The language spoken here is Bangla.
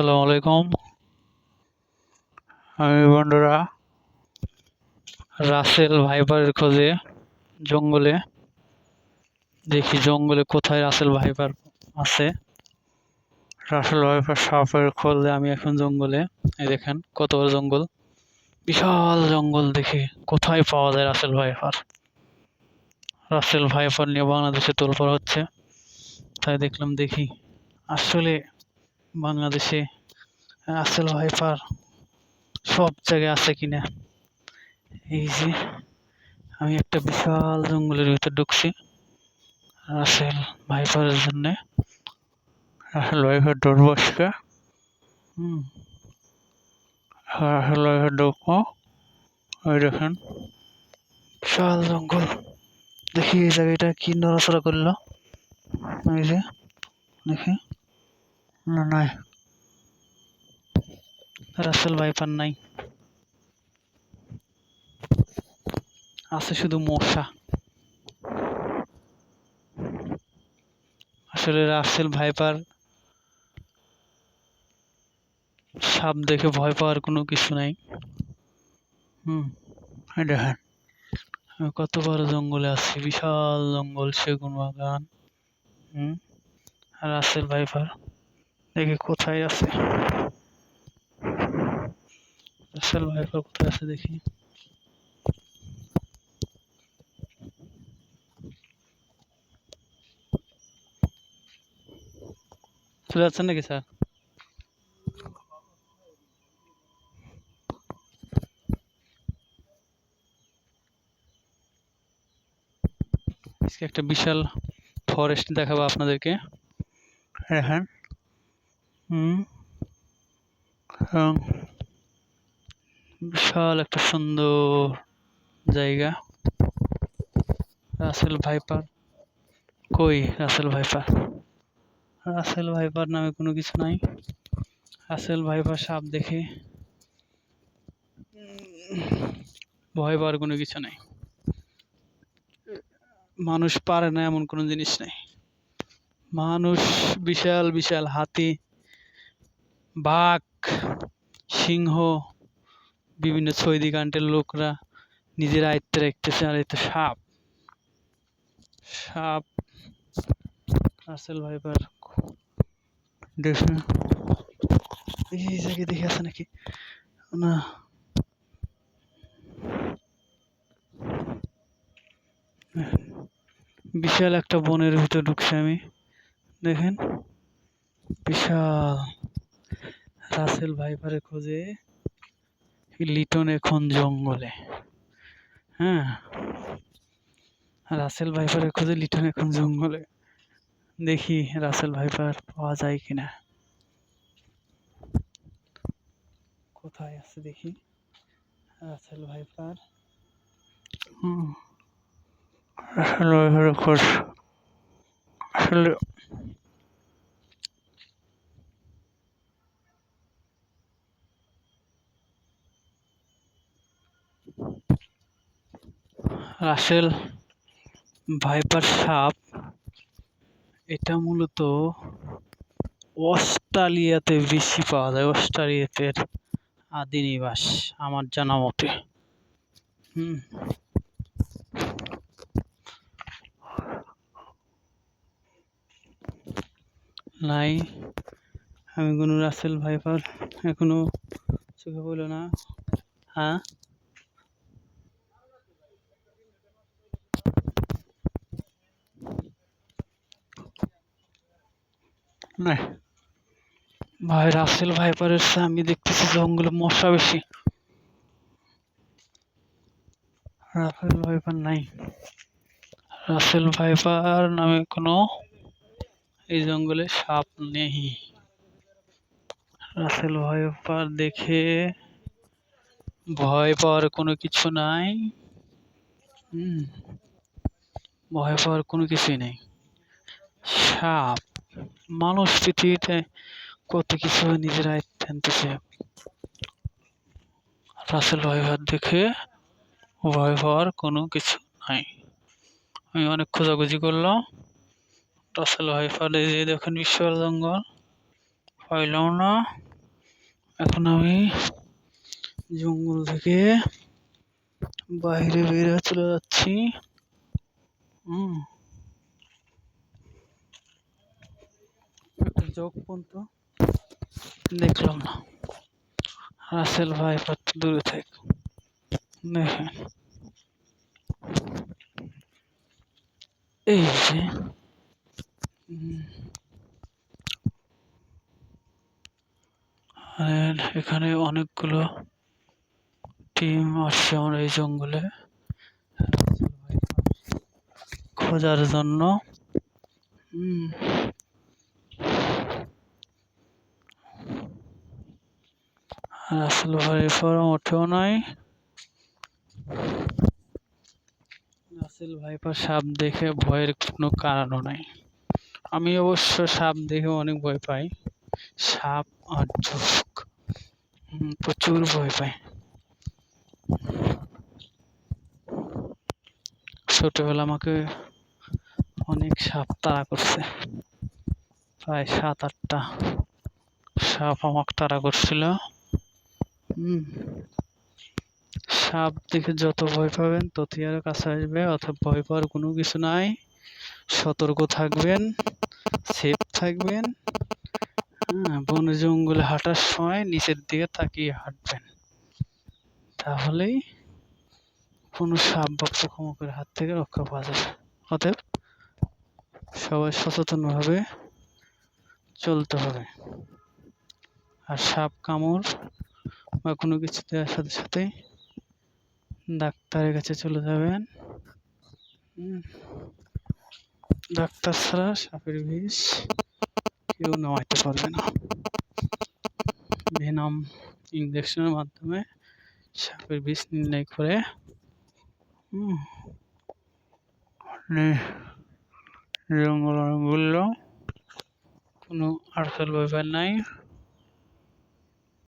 আসসালামু আলাইকুম। আমি বন্ধুরা রাসেল ভাইপারের খোঁজে জঙ্গলে দেখি জঙ্গলে কোথায় রাসেল ভাইপার আছে। রাসেল ভাইপার সাপের খোঁজে আমি এখন জঙ্গলে। এই দেখেন কত বড় জঙ্গল। বিশাল জঙ্গল দেখি কোথায় পাওয়া যায় রাসেল ভাইপার। রাসেল ভাইপার নিয়ে বাংলাদেশে তোলপাড় হচ্ছে। তাই দেখলাম দেখি। আসলে বাংলাদেশে রাসেল ভাইপার সব জায়গায় আছে কিনা? এই যে আমি একটা বিশাল জঙ্গলের ভিতর ঢুকছি রাসেল ভাইপারের জন্যে। রাসেল ভাইপার ডোর বসকা। হুম। রাসেল ভাইপার ঢুকবো ওই দেখেন। বিশাল জঙ্গল। দেখি এই জায়গাটা কি নড়াচড়া করল। এই যে দেখি। না, নাই। রাসেল ভাইপার নাই। আছে শুধু মশা। আসলে রাসেল ভাইপার সাপ দেখে ভয় পাওয়ার কোনো কিছু নাই। হুম দেখেন। আমি কত বড় জঙ্গলে আছি, বিশাল জঙ্গল সেগুন বাগান হুম, রাসেল ভাইপার। দেখি কোথায় আছে? রাসেল ভাইপার কোথায় আছে দেখি। চলে যাচ্ছেন নাকি স্যার? আজকে একটা বিশাল ফরেস্ট দেখাবো আপনাদেরকে। দেখেন হুম এবং বিশাল একটা সুন্দর জায়গা। Russell viper. কই রাসেল ভাইপার? রাসেল ভাইপার নামে কোনো কিছু নাই। রাসেল ভাইপার সাপ দেখে। ভয় পাওয়ার কোনো কিছু নাই। মানুষ পারে না এমন কোনো জিনিস নেই। মানুষ বিশাল বিশাল হাতি। বাঘ, সিংহ, বিভিন্ন ছয়দি কান্টের লোকরা নিজের আয়ত্তে রাখতেছে আর এতে সাপ। সাপ, রাসেল ভাইপার, দেখে। এই জায়গায় দেখে আছে নাকি? না। বিশাল একটা বনের ভিতর ঢুকছি আমি। দেখেন? বিশাল। রাসেল ভাইপারের খোঁজে লিটন এখন জঙ্গলে। হ্যাঁ? রাসেল ভাইপারের খোঁজে, লিটন এখন জঙ্গলে। দেখি রাসেল ভাইপার পাওয়া যায় কিনা। কোথায় আছে দেখি। Russell viper. হুম। আসলে রাসেল ভাইপার সাপ। এটা মূলত অস্ট্রেলিয়াতে বেশি পাওয়া যায়, অস্ট্রেলিয়াতে আদি নিবাস, আমার জানা মতে। হুম। নাই, আমি কোনো রাসেল ভাইপার এখনও চোখে পড়ল না। হ্যাঁ? না। ভাই, রাসেল ভাইপারের আমি দেখতেছি জঙ্গলে মশা বেশি। রাসেল ভাইপার নাই। রাসেল ভাইপার নামে কোনো এই জঙ্গলে সাপ নেই। রাসেল ভাইপার দেখে ভয় পাওয়ার কোনো কিছু নাই। হুম, ভয় পাওয়ার কোনো কিছুই নেই। সাপ। মানুষ পৃথিবীতে কত কিছু নিজের আয়ত্তে আনতেছে রাসেল ভাইপার দেখে ভয় পাওয়ার কোনো কিছু নাই। আমি অনেক খোঁজাখুঁজি করলাম। রাসেল ভাইপার এই যে দেখেন বিশাল জঙ্গল। পাইলাম না। এখন আমি জঙ্গল থেকে বাইরে বেরিয়ে চলে যাচ্ছি। হুম। জগ পর্যন্ত। দেখলাম না। রাসেল ভাই দূরে থেকে। দেখেন। এই যে। এখানে অনেকগুলো টিম আসছে আমার এই জঙ্গলে। খোঁজার জন্য। হুম। রাসেল ভাইপার ওঠেও নাই। রাসেল ভাইপার সাপ দেখে ভয়ের কোনো কারণও নাই। আমি অবশ্য সাপ দেখে অনেক ভয় পাই। সাপ আর ঝুঁক। প্রচুর ভয় পাই। ছোটবেলা আমাকে অনেক সাপ তাড়া করছে। প্রায় সাত আটটা সাপ আমাকে তাড়া করছিল। সাপ দেখে যত ভয় পাবেন, ততই আরও কাছে আসবে অথবা ভয় পাওয়ার কোনো কিছু নাই। সতর্ক থাকবেন সেফ থাকবেন। হ্যাঁ বনে জঙ্গলে হাঁটার সময় নিচের দিকে তাকিয়ে হাঁটবেন। তাহলেই কোনো সাপ বা পোকামাকড়ের হাত থেকে রক্ষা পাওয়া যাবে। অতএব সবাই সচেতনভাবে চলতে হবে। আর সাপ কামড় বা কোনো কিছু দেওয়ার সাথে সাথে ডাক্তারের কাছে চলে যাবেন। ডাক্তার ছাড়া সাপের বিষ কেউ নেওয়াইতে পারবে না। ভেনাম ইঞ্জেকশনের মাধ্যমে সাপের বিষ নির্ণয় করে হুম, নি- জঙ্গল বলল কোনো আর্থের ব্যাপার নাই।